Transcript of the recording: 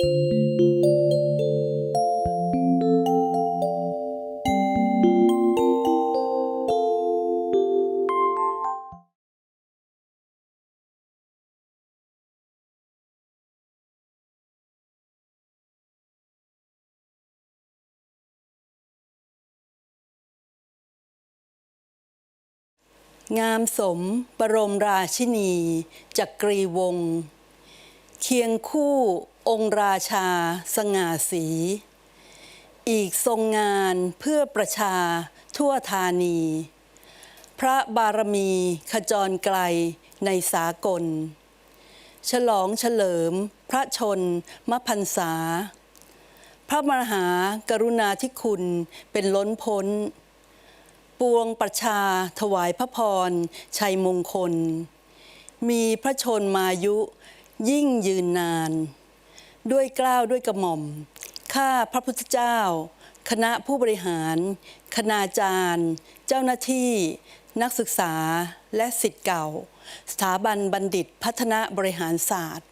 งามสมบรมราชินี จักรีวงศ์ เคียงคู่องค์ราชาสง่าสี อีกทรงงานเพื่อประชาทั่วธานี พระบารมีขจรไกลในสากล ฉลองเฉลิมพระชนมพรรษา พระมหากรุณาธิคุณเป็นล้นพ้น ปวงประชาถวายพระพรชัยมงคล มีพระชนมายุ ยิ่งยืนนาน ด้วยกล้าวด้วยกระหม่อม ข้าพระพุทธเจ้า คณะผู้บริหาร คณาจารย์ เจ้าหน้าที่ นักศึกษาและสิทธิ์เก่า สถาบันบัณฑิตพัฒนาบริหารศาสตร์